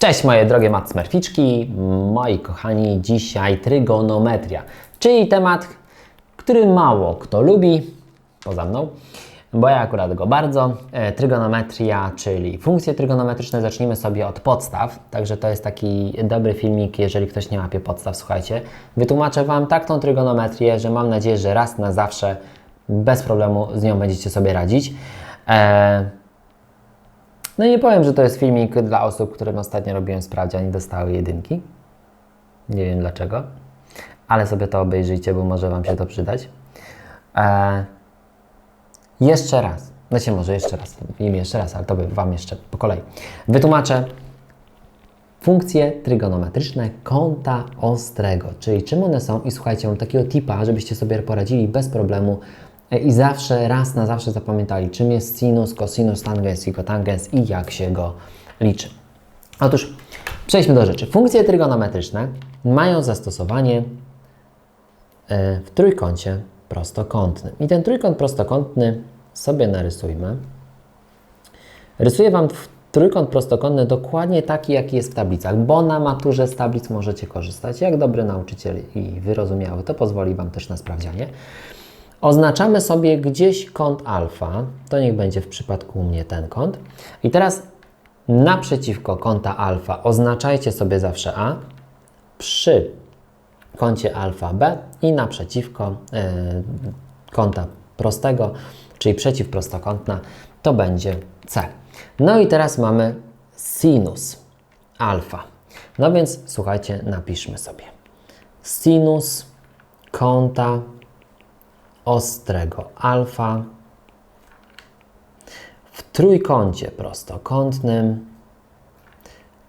Cześć moje drogie matsmerficzki, moi kochani, dzisiaj trygonometria, czyli temat, który mało kto lubi, poza mną, bo ja akurat go bardzo. E, Trygonometria, czyli funkcje trygonometryczne, zacznijmy sobie od podstaw, także to jest taki dobry filmik, jeżeli ktoś nie łapie podstaw, słuchajcie. Wytłumaczę Wam tak tą trygonometrię, że mam nadzieję, że raz na zawsze bez problemu z nią będziecie sobie radzić. E, no i nie powiem, że to jest filmik dla osób, którym ostatnio robiłem sprawdzian i dostały jedynki. Nie wiem dlaczego, ale sobie to obejrzyjcie, bo może Wam się to przydać. E, jeszcze raz, znaczy może jeszcze raz, im jeszcze raz, ale to by Wam jeszcze po kolei. Wytłumaczę funkcje trygonometryczne kąta ostrego, czyli czym one są i słuchajcie, mam takiego tipa, żebyście sobie poradzili bez problemu i zawsze, raz na zawsze zapamiętali, czym jest sinus, cosinus, tangens i kotangens i jak się go liczy. Otóż przejdźmy do rzeczy. Funkcje trygonometryczne mają zastosowanie e, w trójkącie prostokątnym. I ten trójkąt prostokątny sobie narysujmy. Rysuję Wam trójkąt prostokątny dokładnie taki, jaki jest w tablicach, bo na maturze z tablic możecie korzystać. Jak dobry nauczyciel i wyrozumiały, to pozwoli Wam też na sprawdzianie. Oznaczamy sobie gdzieś kąt alfa, to niech będzie w przypadku u mnie ten kąt. I teraz naprzeciwko kąta alfa oznaczajcie sobie zawsze A przy kącie alfa B i naprzeciwko e, kąta prostego, czyli przeciwprostokątna, to będzie C. No i teraz mamy sinus alfa. No więc słuchajcie, napiszmy sobie. Sinus kąta ostrego alfa w trójkącie prostokątnym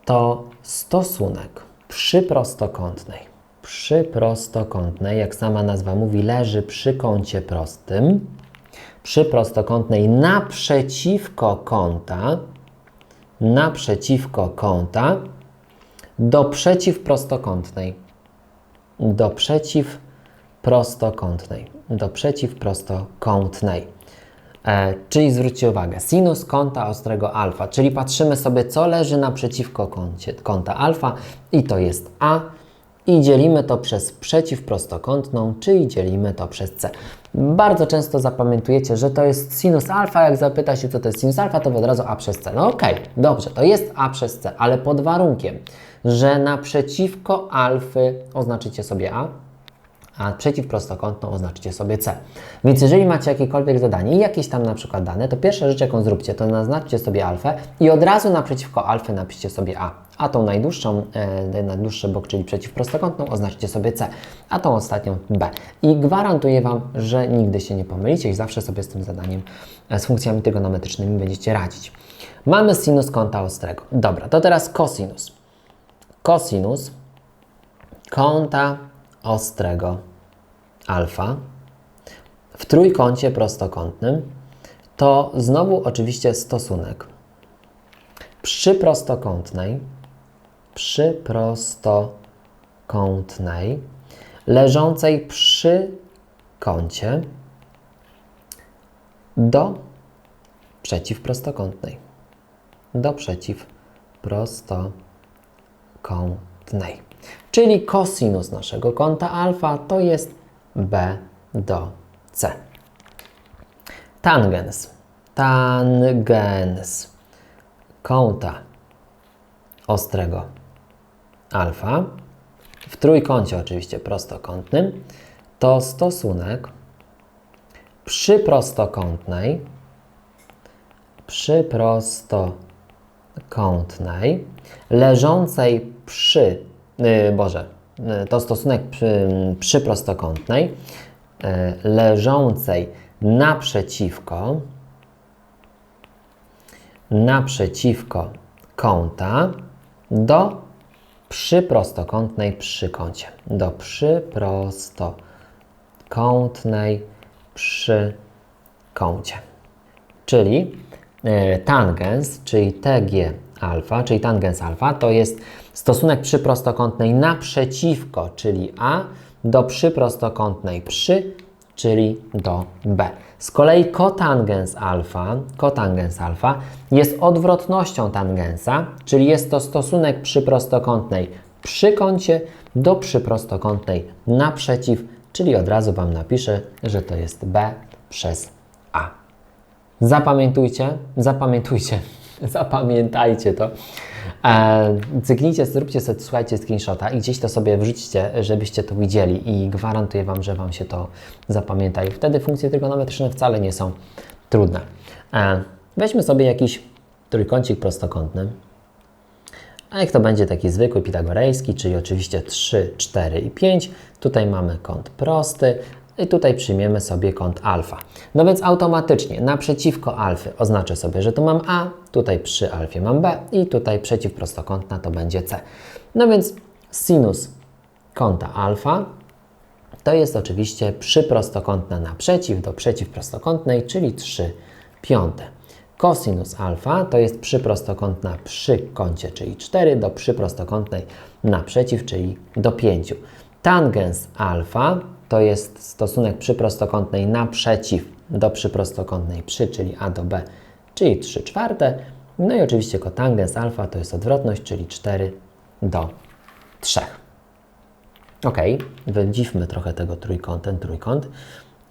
to stosunek przy prostokątnej. Przy prostokątnej, jak sama nazwa mówi, leży przy kącie prostym. Przy prostokątnej naprzeciwko kąta, naprzeciwko kąta do przeciwprostokątnej. Do przeciwprostokątnej. Do przeciwprostokątnej. E, czyli zwróćcie uwagę, sinus kąta ostrego alfa, czyli patrzymy sobie, co leży naprzeciwko kącie, kąta alfa i to jest A i dzielimy to przez przeciwprostokątną, czyli dzielimy to przez C. Bardzo często zapamiętujecie, że to jest sinus alfa, jak zapyta się, co to jest sinus alfa, to od razu A przez C. No okej, dobrze, to jest A przez C, ale pod warunkiem, że naprzeciwko alfy oznaczycie sobie A, a przeciwprostokątną oznaczycie sobie C. Więc jeżeli macie jakiekolwiek zadanie i jakieś tam na przykład dane, to pierwsza rzecz jaką zróbcie, to naznaczcie sobie alfę i od razu naprzeciwko alfy napiszcie sobie A. A tą najdłuższą, e, najdłuższy bok, czyli przeciwprostokątną oznaczcie sobie C, a tą ostatnią B. I gwarantuję Wam, że nigdy się nie pomylicie i zawsze sobie z tym zadaniem, e, z funkcjami trygonometrycznymi będziecie radzić. Mamy sinus kąta ostrego. Dobra, to teraz kosinus. Kosinus kąta ostrego alfa w trójkącie prostokątnym to znowu oczywiście stosunek przy prostokątnej przy prostokątnej leżącej przy kącie do przeciwprostokątnej do przeciwprostokątnej. Czyli kosinus naszego kąta alfa to jest b do c. Tangens. Tangens kąta ostrego alfa w trójkącie oczywiście prostokątnym to stosunek przy prostokątnej przy prostokątnej leżącej przy Boże, yy, to stosunek przy, przy prostokątnej yy, leżącej naprzeciwko naprzeciwko kąta do przyprostokątnej przy kącie. Do przyprostokątnej przy kącie. Czyli tangens, czyli TG alfa, czyli tangens alfa, to jest stosunek przyprostokątnej naprzeciwko, czyli A, do przyprostokątnej przy, czyli do b. Z kolei kotangens alfa, kotangens alfa jest odwrotnością tangensa, czyli jest to stosunek przyprostokątnej przy kącie do przyprostokątnej naprzeciw, czyli od razu Wam napiszę, że to jest b przez a. Zapamiętujcie, zapamiętujcie, zapamiętajcie to. E, cyknijcie, zróbcie sobie, słuchajcie, screenshota i gdzieś to sobie wrzućcie, żebyście to widzieli i gwarantuję Wam, że Wam się to zapamięta i wtedy funkcje trygonometryczne wcale nie są trudne. E, weźmy sobie jakiś trójkącik prostokątny, a jak to będzie taki zwykły pitagorejski, czyli oczywiście 3, 4 i 5, tutaj mamy kąt prosty, i tutaj przyjmiemy sobie kąt alfa. No więc automatycznie naprzeciwko alfy oznaczę sobie, że tu mam A, tutaj przy alfie mam B i tutaj przeciwprostokątna to będzie C. No więc sinus kąta alfa to jest oczywiście przyprostokątna naprzeciw do przeciwprostokątnej, czyli 3 piąte. Kosinus alfa to jest przyprostokątna przy kącie, czyli 4 do przyprostokątnej naprzeciw, czyli do 5. Tangens alfa to jest stosunek przyprostokątnej naprzeciw do przyprostokątnej przy, czyli A do B, czyli 3 czwarte. No i oczywiście kotangens alfa to jest odwrotność, czyli 4 do 3. Ok, wydziwmy trochę tego trójkąt, ten trójkąt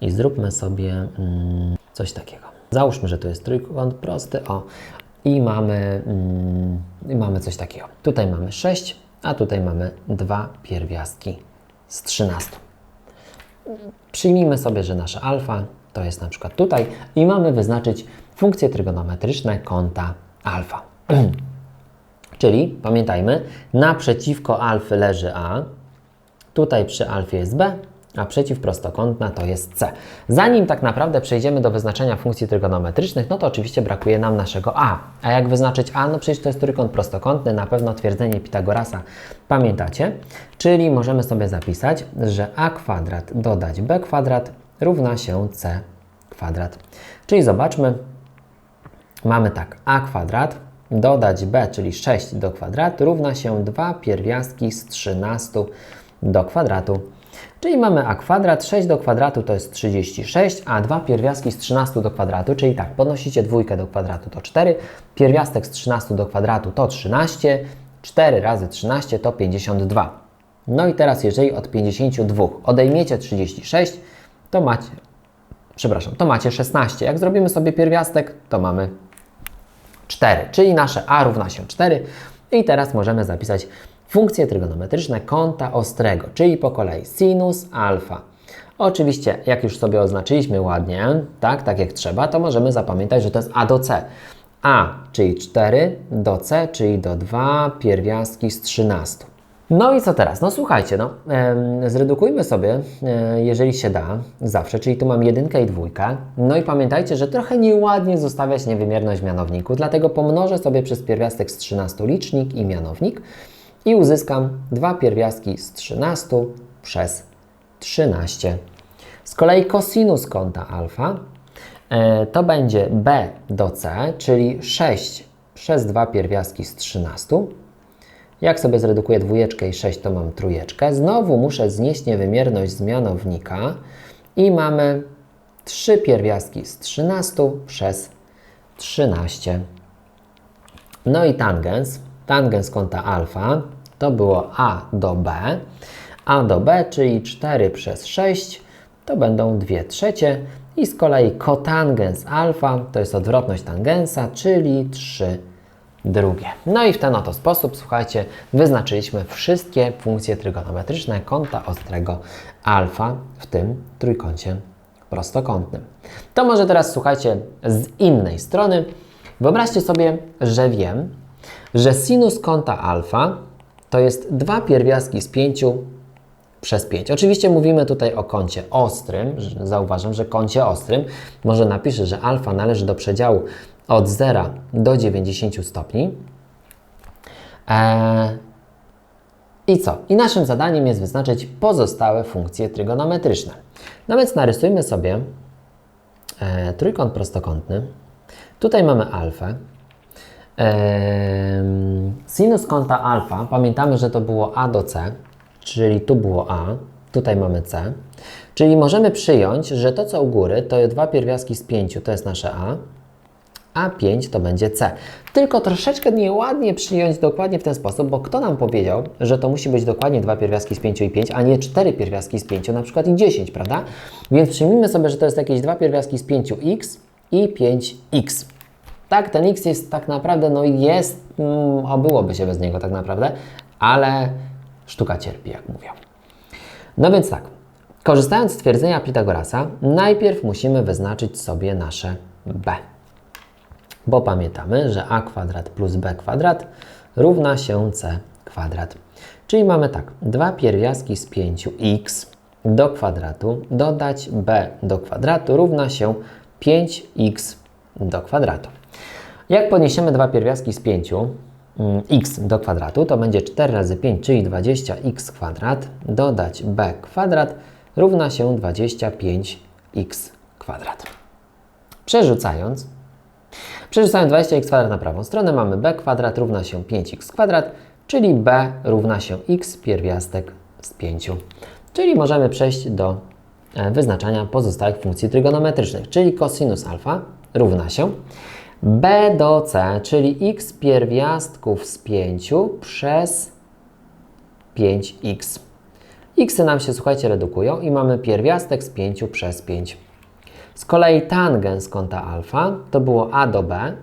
i zróbmy sobie mm, coś takiego. Załóżmy, że to jest trójkąt prosty, o, i mamy, mm, mamy coś takiego. Tutaj mamy 6, a tutaj mamy dwa pierwiastki z 13. Przyjmijmy sobie, że nasza alfa to jest na przykład tutaj i mamy wyznaczyć funkcje trygonometryczne kąta alfa. Czyli pamiętajmy, naprzeciwko alfy leży A, tutaj przy alfie jest B, a przeciwprostokątna to jest C. Zanim tak naprawdę przejdziemy do wyznaczenia funkcji trygonometrycznych, no to oczywiście brakuje nam naszego A. A jak wyznaczyć A? No przecież to jest trójkąt prostokątny, na pewno twierdzenie Pitagorasa pamiętacie. Czyli możemy sobie zapisać, że A kwadrat dodać B kwadrat równa się C kwadrat. Czyli zobaczmy, mamy tak, A kwadrat dodać B, czyli 6 do kwadratu równa się 2 pierwiastki z 13 do kwadratu. Czyli mamy a kwadrat, 6 do kwadratu to jest 36, a 2 pierwiastki z 13 do kwadratu, czyli tak, podnosicie dwójkę do kwadratu to 4, pierwiastek z 13 do kwadratu to 13, 4 razy 13 to 52. No i teraz jeżeli od 52 odejmiecie 36, to macie, przepraszam, to macie 16. Jak zrobimy sobie pierwiastek, to mamy 4, czyli nasze a równa się 4 i teraz możemy zapisać funkcje trygonometryczne kąta ostrego, czyli po kolei sinus alfa. Oczywiście, jak już sobie oznaczyliśmy ładnie, tak, tak jak trzeba, to możemy zapamiętać, że to jest A do C. A, czyli 4 do C, czyli do 2 pierwiastki z 13. No i co teraz? No słuchajcie, no, zredukujmy sobie, e, jeżeli się da, zawsze, czyli tu mam jedynkę i dwójkę. No i pamiętajcie, że trochę nieładnie zostawiać niewymierność w mianowniku, dlatego pomnożę sobie przez pierwiastek z 13 licznik i mianownik i uzyskam dwa pierwiastki z 13 przez 13. Z kolei kosinus kąta alfa e, to będzie b do c, czyli 6 przez 2 pierwiastki z 13. Jak sobie zredukuję dwójeczkę i 6, to mam trójeczkę. Znowu muszę znieść niewymierność z mianownika i mamy 3 pierwiastki z 13 przez 13. No i tangens tangens kąta alfa to było a do b, a do b, czyli 4 przez 6, to będą 2 trzecie i z kolei kotangens alfa to jest odwrotność tangensa, czyli 3 drugie. No i w ten oto sposób, słuchajcie, wyznaczyliśmy wszystkie funkcje trygonometryczne kąta ostrego alfa w tym trójkącie prostokątnym. To może teraz słuchajcie z innej strony. Wyobraźcie sobie, że wiem, że sinus kąta alfa to jest dwa pierwiastki z 5 przez 5. Oczywiście mówimy tutaj o kącie ostrym. Zauważam, że kącie ostrym. Może napiszę, że alfa należy do przedziału od 0 do 90 stopni. Eee, I co? I naszym zadaniem jest wyznaczyć pozostałe funkcje trygonometryczne. No więc narysujmy sobie e, trójkąt prostokątny. Tutaj mamy alfę, Sinus kąta alfa, pamiętamy, że to było A do C, czyli tu było A, tutaj mamy c. Czyli możemy przyjąć, że to co u góry to dwa pierwiastki z 5 to jest nasze a, a 5 to będzie c. Tylko troszeczkę nieładnie przyjąć dokładnie w ten sposób, bo kto nam powiedział, że to musi być dokładnie dwa pierwiastki z 5 i 5, a nie cztery pierwiastki z 5, na przykład i 10, prawda? Więc przyjmijmy sobie, że to jest jakieś dwa pierwiastki z 5x i 5x. Tak, ten x jest tak naprawdę, no jest, mm, obyłoby się bez niego tak naprawdę, ale sztuka cierpi, jak mówią. No więc tak, korzystając z twierdzenia Pitagorasa, najpierw musimy wyznaczyć sobie nasze b. Bo pamiętamy, że a kwadrat plus b kwadrat równa się c kwadrat. Czyli mamy tak, dwa pierwiastki z 5x do kwadratu dodać b do kwadratu równa się 5x do kwadratu. Jak podniesiemy dwa pierwiastki z 5 mm, x do kwadratu, to będzie 4 razy 5, czyli 20x kwadrat, dodać b kwadrat równa się 25x kwadrat. Przerzucając, przerzucając 20x kwadrat na prawą stronę, mamy b kwadrat równa się 5x kwadrat, czyli b równa się x pierwiastek z 5. Czyli możemy przejść do e, wyznaczania pozostałych funkcji trygonometrycznych, czyli cosinus alfa równa się b do c, czyli x pierwiastków z 5 przez 5x. x nam się, słuchajcie, redukują i mamy pierwiastek z 5 przez 5. Z kolei tangens kąta alfa to było a do b,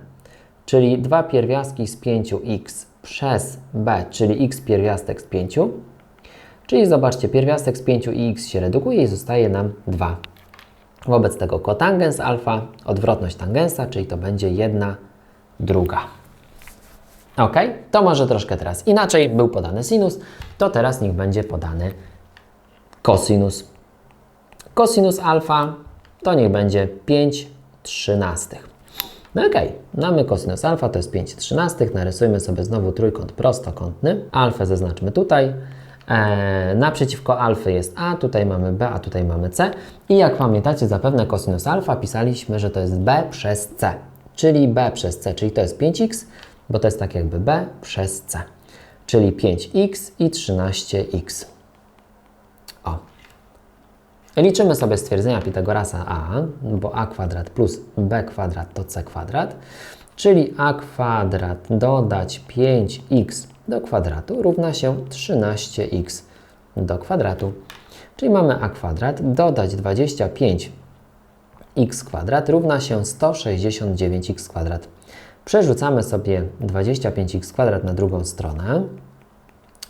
czyli dwa pierwiastki z 5x przez b, czyli x pierwiastek z 5. Czyli zobaczcie, pierwiastek z 5 i x się redukuje i zostaje nam 2. Wobec tego kotangens alfa, odwrotność tangensa, czyli to będzie jedna druga. Ok, to może troszkę teraz inaczej. Był podany sinus, to teraz niech będzie podany kosinus. Kosinus alfa to niech będzie 5 trzynastych. No ok, mamy kosinus alfa, to jest 5 trzynastych. Narysujmy sobie znowu trójkąt prostokątny. Alfę zaznaczmy tutaj. E, naprzeciwko alfy jest a, tutaj mamy b, a tutaj mamy c. I jak pamiętacie, zapewne kosinus alfa pisaliśmy, że to jest b przez c, czyli b przez c, czyli to jest 5x, bo to jest tak jakby b przez c, czyli 5x i 13x. O. Liczymy sobie stwierdzenia Pitagorasa a, bo a kwadrat plus b kwadrat to c kwadrat, czyli a kwadrat dodać 5x do kwadratu równa się 13x do kwadratu. Czyli mamy a kwadrat dodać 25x kwadrat równa się 169x kwadrat. Przerzucamy sobie 25x kwadrat na drugą stronę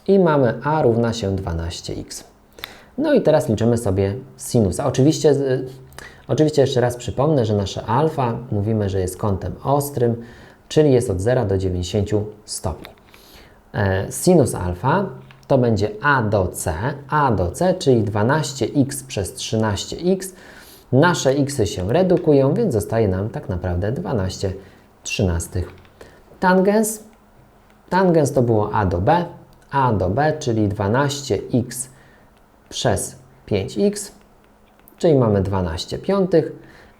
i mamy a równa się 12x. No i teraz liczymy sobie sinusa. Oczywiście, oczywiście jeszcze raz przypomnę, że nasze alfa mówimy, że jest kątem ostrym, czyli jest od 0 do 90 stopni. E, sinus alfa to będzie a do c, a do c, czyli 12x przez 13x. Nasze xy się redukują, więc zostaje nam tak naprawdę 12 trzynastych. Tangens, tangens to było a do b, a do b, czyli 12x przez 5x, czyli mamy 12 piątych.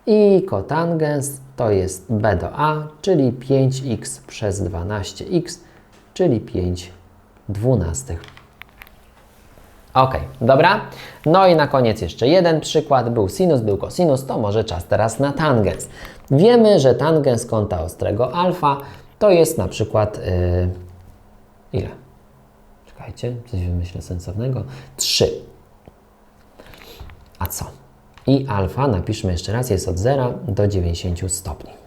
I kotangens to jest b do a, czyli 5x przez 12x, czyli 5 dwunastych. Ok, dobra. No i na koniec jeszcze jeden przykład. Był sinus, był kosinus, to może czas teraz na tangens. Wiemy, że tangens kąta ostrego alfa to jest na przykład yy, ile? Czekajcie, coś wymyślę sensownego. 3. A co? I alfa, napiszmy jeszcze raz, jest od 0 do 90 stopni.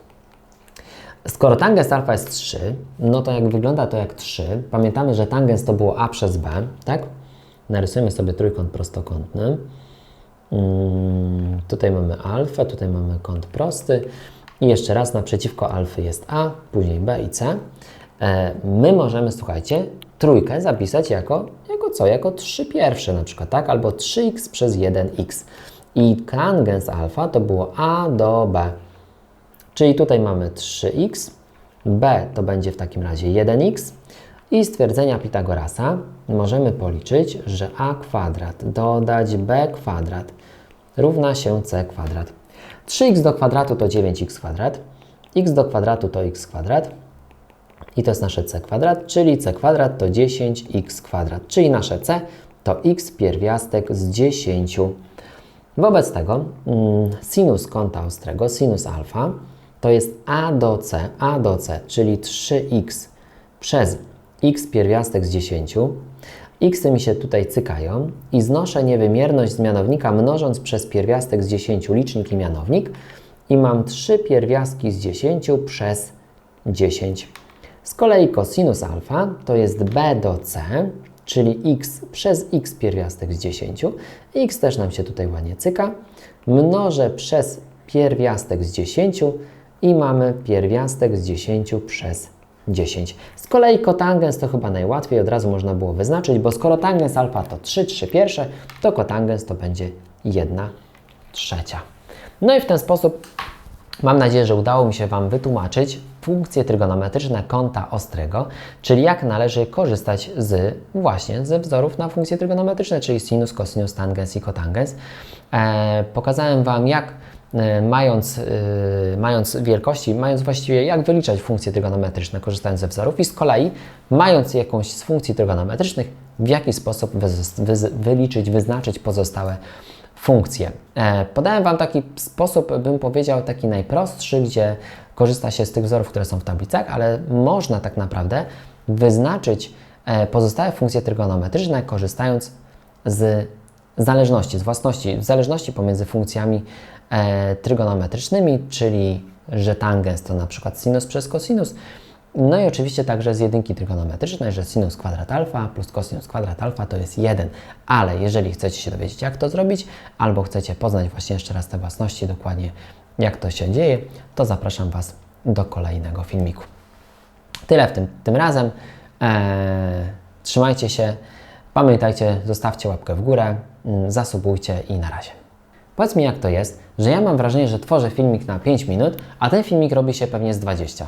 Skoro tangens alfa jest 3, no to jak wygląda to jak 3, pamiętamy, że tangens to było a przez b, tak? Narysujemy sobie trójkąt prostokątny. Hmm, tutaj mamy alfę, tutaj mamy kąt prosty. I jeszcze raz naprzeciwko alfy jest a, później b i c. E, my możemy, słuchajcie, trójkę zapisać jako, jako co? Jako 3 pierwsze na przykład, tak? Albo 3x przez 1x. I tangens alfa to było a do b. Czyli tutaj mamy 3x, b to będzie w takim razie 1x i stwierdzenia Pitagorasa. Możemy policzyć, że a kwadrat dodać b kwadrat równa się c kwadrat. 3x do kwadratu to 9x kwadrat, x do kwadratu to x kwadrat. I to jest nasze c kwadrat, czyli c kwadrat to 10x kwadrat, czyli nasze c to x pierwiastek z 10. Wobec tego mm, sinus kąta ostrego, sinus alfa, to jest a do c, a do c, czyli 3x przez x pierwiastek z 10. X mi się tutaj cykają i znoszę niewymierność z mianownika mnożąc przez pierwiastek z 10 licznik i mianownik i mam 3 pierwiastki z 10 przez 10. Z kolei cosinus alfa to jest b do c, czyli x przez x pierwiastek z 10. x też nam się tutaj ładnie cyka. Mnożę przez pierwiastek z 10 i mamy pierwiastek z 10 przez 10. Z kolei kotangens to chyba najłatwiej, od razu można było wyznaczyć, bo skoro tangens alfa to 3, 3 pierwsze, to kotangens to będzie 1 trzecia. No i w ten sposób mam nadzieję, że udało mi się Wam wytłumaczyć funkcje trygonometryczne kąta ostrego, czyli jak należy korzystać z właśnie ze wzorów na funkcje trygonometryczne, czyli sinus, cosinus, tangens i kotangens. E, pokazałem Wam, jak mając, e, mając wielkości, mając właściwie jak wyliczać funkcje trygonometryczne, korzystając ze wzorów i z kolei mając jakąś z funkcji trygonometrycznych, w jaki sposób wyliczyć, wyznaczyć pozostałe funkcje. E, podałem Wam taki sposób, bym powiedział, taki najprostszy, gdzie korzysta się z tych wzorów, które są w tablicach, ale można tak naprawdę wyznaczyć e, pozostałe funkcje trygonometryczne, korzystając z zależności, z własności, w zależności pomiędzy funkcjami e, trygonometrycznymi, czyli że tangens to na przykład sinus przez cosinus, no i oczywiście także z jedynki trygonometrycznej, że sinus kwadrat alfa plus cosinus kwadrat alfa to jest 1. Ale jeżeli chcecie się dowiedzieć, jak to zrobić, albo chcecie poznać właśnie jeszcze raz te własności, dokładnie jak to się dzieje, to zapraszam Was do kolejnego filmiku. Tyle w tym, tym razem. Eee, trzymajcie się. Pamiętajcie, zostawcie łapkę w górę, mm, zasubujcie i na razie. Powiedz mi, jak to jest, że ja mam wrażenie, że tworzę filmik na 5 minut, a ten filmik robi się pewnie z 20.